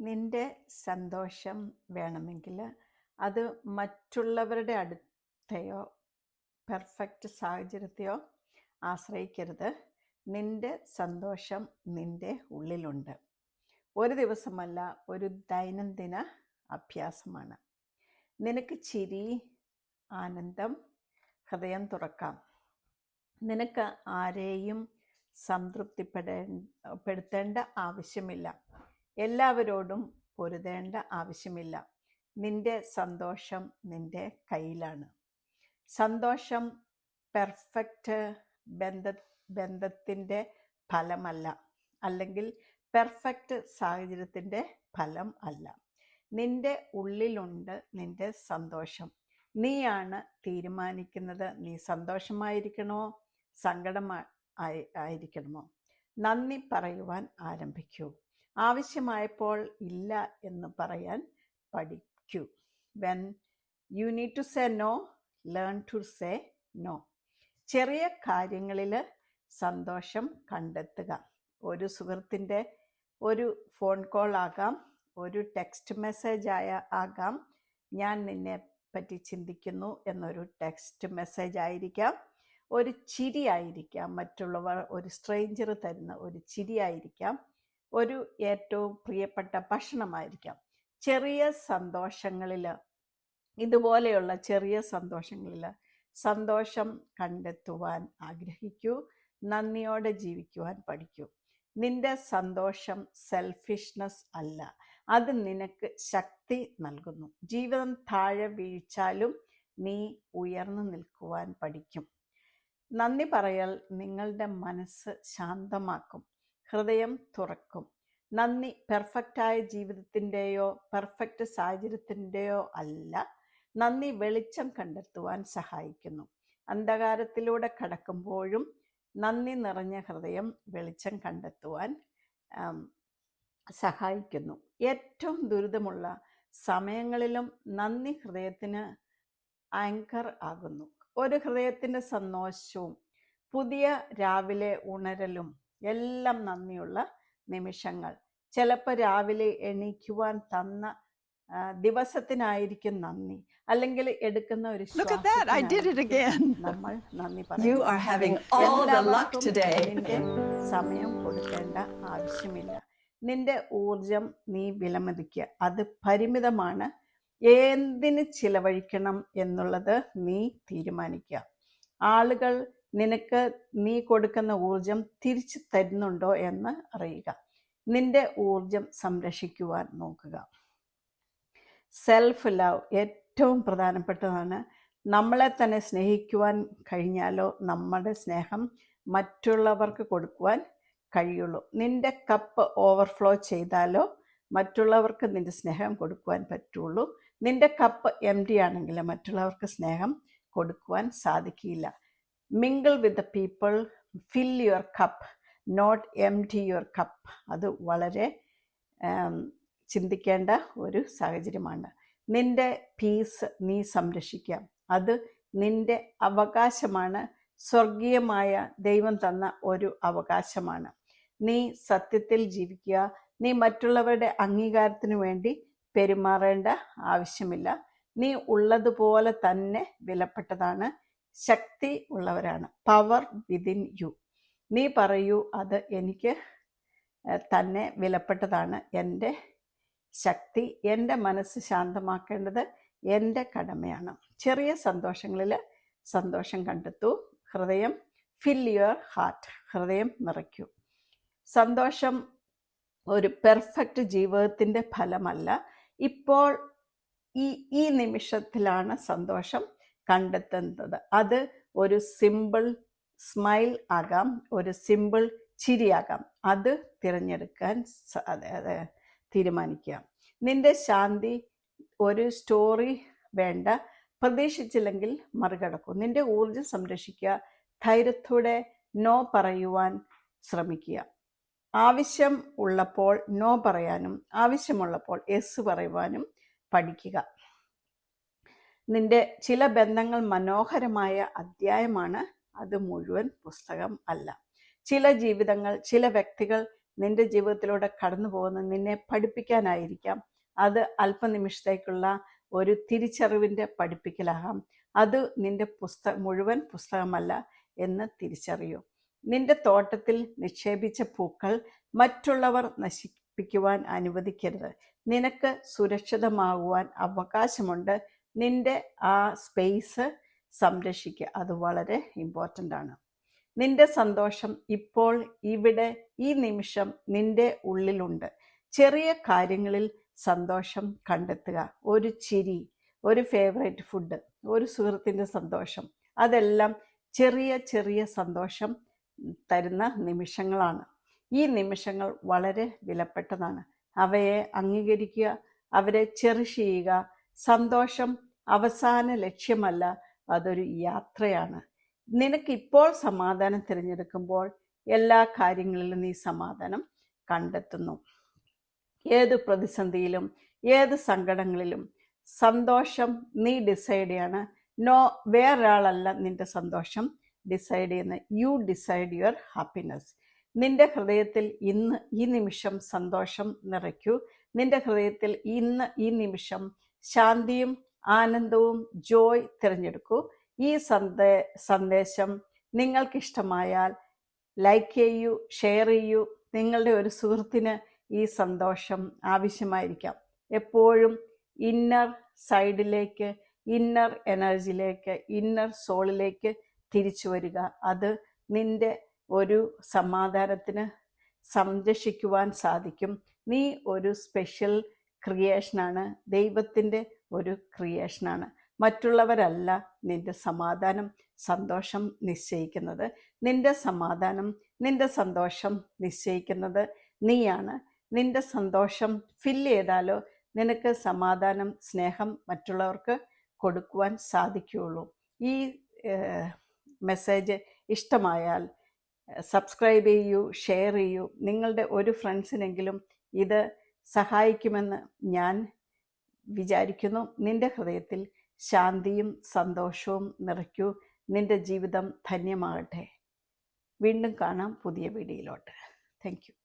നിന്റെ സന്തോഷം വേണമെങ്കിൽ അത് മറ്റുള്ളവരുടെ അടുത്തയോ പെർഫെക്റ്റ് സാഹചര്യത്തെയോ ആശ്രയിക്കരുത്. നിന്റെ സന്തോഷം നിന്റെ ഉള്ളിലുണ്ട്. ഒരു ദിവസമല്ല ഒരു ദൈനംദിന അഭ്യാസമാണ്. നിനക്ക് ചിരി ആനന്ദം ഹൃദയം തുറക്കാം. നിനക്ക് ആരെയും സംതൃപ്തിപ്പെടേ പെടുത്തേണ്ട ആവശ്യമില്ല. എല്ലാവരോടും പൊരുതേണ്ട ആവശ്യമില്ല. നിന്റെ സന്തോഷം നിന്റെ കയ്യിലാണ്. സന്തോഷം പെർഫെക്റ്റ് ബന്ധ ബന്ധത്തിന്റെ ഫലമല്ല. അല്ലെങ്കിൽ പെർഫെക്റ്റ് സാഹചര്യത്തിന്റെ ഫലം അല്ല. നിന്റെ ഉള്ളിലുണ്ട് നിന്റെ സന്തോഷം. നീയാണ് തീരുമാനിക്കുന്നത്. നീ സന്തോഷമായിരിക്കണോ? സങ്കടമായി ആയിരിക്കണമോ? നന്ദി പറയുവാൻ ആരംഭിക്കൂ. ആവശ്യമായപ്പോൾ ഇല്ല എന്ന് പറയാൻ പഠിക്കൂ. When you need to say no learn to say no ചെറിയ കാര്യങ്ങളിൽ സന്തോഷം കണ്ടെത്തുക. ഒരു സുഹൃത്തിന്റെ ഒരു ഫോൺ കോൾ ആകാം ഒരു ടെക്സ്റ്റ് മെസ്സേജ് ആയ ആകാം ഞാൻ നിന്നെ പറ്റി ചിന്തിക്കുന്നു എന്നൊരു ടെക്സ്റ്റ് മെസ്സേജ് ആയിരിക്കാം ഒരു ചിരിയായിരിക്കാം മറ്റുള്ളവർ ഒരു സ്ട്രേഞ്ചർ തരുന്ന ഒരു ചിരി ആയിരിക്കാം ഒരു ഏറ്റവും പ്രിയപ്പെട്ട ഭക്ഷണമായിരിക്കാം. ചെറിയ സന്തോഷങ്ങളിൽ ഇതുപോലെയുള്ള ചെറിയ സന്തോഷങ്ങളിൽ സന്തോഷം കണ്ടെത്തുവാൻ ആഗ്രഹിക്കൂ നന്ദിയോടെ ജീവിക്കുവാൻ പഠിക്കൂ. നിന്റെ സന്തോഷം സെൽഫിഷ്നെസ് അല്ല അത് നിനക്ക് ശക്തി നൽകുന്നു. ജീവിതം താഴെ വീഴ്ചാലും നീ ഉയർന്നു നിൽക്കുവാൻ പഠിക്കും. നന്ദി പറയൽ നിങ്ങളുടെ മനസ്സ് ശാന്തമാക്കും. ഹൃദയം തുറക്കും. നന്ദി. പെർഫെക്റ്റായ ജീവിതത്തിന്റെയോ പെർഫെക്റ്റ് സാഹചര്യത്തിന്റെയോ അല്ല നന്ദി വെളിച്ചം കണ്ടെത്തുവാൻ സഹായിക്കുന്നു. അന്ധകാരത്തിലൂടെ കടക്കുമ്പോഴും നന്ദി നിറഞ്ഞ ഹൃദയം വെളിച്ചം കണ്ടെത്തുവാൻ സഹായിക്കുന്നു. ഏറ്റവും ദുരിതമുള്ള സമയങ്ങളിലും നന്ദി ഹൃദയത്തിന് ആങ്കർ ആകുന്നു. ഒരു ഹൃദയത്തിന്റെ സന്തോഷവും പുതിയ രാവിലെ ഉണരലും എല്ലാം നന്ദിയുള്ള നിമിഷങ്ങൾ. ചിലപ്പോൾ രാവിലെ എണീക്കുവാൻ തന്ന ദിവസത്തിനായിരിക്കും നന്ദി. അല്ലെങ്കിൽ എടുക്കുന്ന ഒരു Look at that, I did it again. നമ്മൾ നന്ദി You are having all the luck today. സമയം കൊടുക്കേണ്ട ആവശ്യമില്ല. നിന്റെ ഊർജം നീ വിലമതിക്കുക. അത് പരിമിതമാണ്. എന്തിന് ചിലവഴിക്കണം എന്നുള്ളത് നീ തീരുമാനിക്കുക. ആളുകൾ നിനക്ക് നീ കൊടുക്കുന്ന ഊർജം തിരിച്ചു തരുന്നുണ്ടോ എന്ന് അറിയുക. നിന്റെ ഊർജം സംരക്ഷിക്കുവാൻ നോക്കുക. സെൽഫ് ലവ് ഏറ്റവും പ്രധാനപ്പെട്ടതാണ്. നമ്മളെ തന്നെ സ്നേഹിക്കുവാൻ കഴിഞ്ഞാലോ നമ്മുടെ സ്നേഹം മറ്റുള്ളവർക്ക് കൊടുക്കുവാൻ കഴിയുള്ളൂ. നിന്റെ കപ്പ് ഓവർഫ്ലോ ചെയ്താലോ മറ്റുള്ളവർക്ക് നിന്റെ സ്നേഹം കൊടുക്കുവാൻ പറ്റുള്ളൂ. നിന്റെ കപ്പ് എം ഡി ആണെങ്കിൽ മറ്റുള്ളവർക്ക് സ്നേഹം കൊടുക്കുവാൻ സാധിക്കില്ല. Mingle with the people fill your cup not empty your cup അത് വളരെ ചിന്തിക്കേണ്ട ഒരു സാഹചര്യമാണ്. നിന്റെ പീസ് നീ സംരക്ഷിക്കുക. അത് നിന്റെ അവകാശമാണ്. സ്വർഗീയമായ ദൈവം തന്ന ഒരു അവകാശമാണ്. നീ സത്യത്തിൽ ജീവിക്കുക. നീ മറ്റുള്ളവരുടെ അംഗീകാരത്തിനു വേണ്ടി പെരുമാറേണ്ട ആവശ്യമില്ല. നീ ഉള്ളതുപോലെ തന്നെ വിലപ്പെട്ടതാണ്. ശക്തി ഉള്ളവരാണ്. പവർ വിതിൻ യു നീ പറയൂ അത് എനിക്ക് തന്നെ വിലപ്പെട്ടതാണ്. എന്റെ ശക്തി എന്റെ മനസ്സ് ശാന്തമാക്കേണ്ടത് എന്റെ കടമയാണ്. ചെറിയ സന്തോഷങ്ങളിൽ സന്തോഷം കണ്ടെത്തൂ. ഹൃദയം ഫിൽ യുവർ ഹാർട്ട് ഹൃദയം നിറയ്ക്കൂ. സന്തോഷം ഒരു പെർഫെക്റ്റ് ജീവിതത്തിന്റെ ഫലമല്ല. ഇപ്പോൾ ഈ ഈ നിമിഷത്തിലാണ് സന്തോഷം കണ്ടെത്തുന്നത്. അത് ഒരു സിമ്പിൾ സ്മൈൽ ആകാം ഒരു സിമ്പിൾ ചിരിയാകാം. അത് തിരഞ്ഞെടുക്കാൻ തീരുമാനിക്കുക. നിന്റെ ശാന്തി ഒരു സ്റ്റോറി വേണ്ട പ്രതീക്ഷിച്ചില്ലെങ്കിൽ മറികടക്കും. നിന്റെ ഊർജം സംരക്ഷിക്കുക ധൈര്യത്തോടെ നോ പറയുവാൻ ശ്രമിക്കുക. ആവശ്യം ഉള്ളപ്പോൾ നോ പറയാനും ആവശ്യമുള്ളപ്പോൾ എസ് പറയുവാനും പഠിക്കുക. നിന്റെ ചില ബന്ധങ്ങൾ മനോഹരമായ അധ്യായമാണ്. അത് മുഴുവൻ പുസ്തകം അല്ല. ചില ജീവിതങ്ങൾ ചില വ്യക്തികൾ നിന്റെ ജീവിതത്തിലൂടെ കടന്നു പോകുന്ന നിന്നെ പഠിപ്പിക്കാനായിരിക്കാം. അത് അല്പനിമിഷത്തേക്കുള്ള ഒരു തിരിച്ചറിവിന്റെ പഠിപ്പിക്കലാകാം. അത് നിന്റെ പുസ്തക മുഴുവൻ പുസ്തകമല്ല എന്ന് തിരിച്ചറിയൂ. നിന്റെ തോട്ടത്തിൽ നിക്ഷേപിച്ച പൂക്കൾ മറ്റുള്ളവർ നശിപ്പിക്കുവാൻ അനുവദിക്കരുത്. നിനക്ക് സുരക്ഷിതമാകുവാൻ അവകാശമുണ്ട്. നിന്റെ ആ സ്പേസ് സംരക്ഷിക്കുക. അത് വളരെ ഇമ്പോർട്ടന്റ് ആണ്. നിന്റെ സന്തോഷം ഇപ്പോൾ ഇവിടെ ഈ നിമിഷം നിന്റെ ഉള്ളിലുണ്ട്. ചെറിയ കാര്യങ്ങളിൽ സന്തോഷം കണ്ടെത്തുക. ഒരു ചിരി ഒരു ഫേവറേറ്റ് ഫുഡ് ഒരു സുഹൃത്തിന്റെ സന്തോഷം. അതെല്ലാം ചെറിയ ചെറിയ സന്തോഷം തരുന്ന നിമിഷങ്ങളാണ്. ഈ നിമിഷങ്ങൾ വളരെ വിലപ്പെട്ടതാണ്. അവയെ അംഗീകരിക്കുക അവരെ ചെറിഷ് ചെയ്യുക സന്തോഷം അവസാന ലക്ഷ്യമല്ല അതൊരു യാത്രയാണ്. നിനക്ക് ഇപ്പോൾ സമാധാനം തിരഞ്ഞെടുക്കുമ്പോൾ എല്ലാ കാര്യങ്ങളിലും നീ സമാധാനം കണ്ടെത്തുന്നു. ഏത് പ്രതിസന്ധിയിലും ഏത് സങ്കടങ്ങളിലും സന്തോഷം നീ ഡിസൈഡ് ചെയ്യാണ്. നോ വേറൊരാളല്ല നിന്റെ സന്തോഷം ഡിസൈഡ് ചെയ്യുന്നത് യു ഡിസൈഡ് യുവർ ഹാപ്പിനെസ് നിന്റെ ഹൃദയത്തിൽ ഇന്ന് ഈ നിമിഷം സന്തോഷം നിറയ്ക്കൂ. നിന്റെ ഹൃദയത്തിൽ ഇന്ന് ഈ നിമിഷം ശാന്തിയും ആനന്ദവും ജോയ് തിരഞ്ഞെടുക്കൂ. ഈ സന്ദേ സന്ദേശം നിങ്ങൾക്കിഷ്ടമായാൽ ലൈക്ക് ചെയ്യൂ ഷെയർ ചെയ്യൂ. നിങ്ങളുടെ ഒരു സുഹൃത്തിന് ഈ സന്തോഷം ആവശ്യമായിരിക്കാം. എപ്പോഴും ഇന്നർ സൈഡിലേക്ക് ഇന്നർ എനർജിയിലേക്ക് ഇന്നർ സോളിലേക്ക് തിരിച്ചു വരിക. അത് നിന്റെ ഒരു സമാധാനത്തിന് സംരക്ഷിക്കുവാൻ സാധിക്കും. നീ ഒരു സ്പെഷ്യൽ ക്രിയേഷനാണ്. ദൈവത്തിന്റെ ഒരു ക്രിയേഷനാണ്. മറ്റുള്ളവരല്ല നിന്റെ സമാധാനം സന്തോഷം നിശ്ചയിക്കുന്നത്. നിന്റെ സമാധാനം നിന്റെ സന്തോഷം നിശ്ചയിക്കുന്നത് നീയാണ്. നിന്റെ സന്തോഷം ഫില്ല് ചെയ്താലോ നിനക്ക് സമാധാനം സ്നേഹം മറ്റുള്ളവർക്ക് കൊടുക്കുവാൻ സാധിക്കുകയുള്ളൂ. ഈ മെസ്സേജ് ഇഷ്ടമായാൽ സബ്സ്ക്രൈബ് ചെയ്യൂ ഷെയർ ചെയ്യൂ. നിങ്ങളുടെ ഒരു ഫ്രണ്ട്സിനെങ്കിലും ഇത് സഹായിക്കുമെന്ന് ഞാൻ വിചാരിക്കുന്നു. നിന്റെ ഹൃദയത്തിൽ ശാന്തിയും സന്തോഷവും നിറയ്ക്കൂ. നിന്റെ ജീവിതം ധന്യമാകട്ടെ. വീണ്ടും കാണാം പുതിയ വീഡിയോയിലോട്ട്. താങ്ക്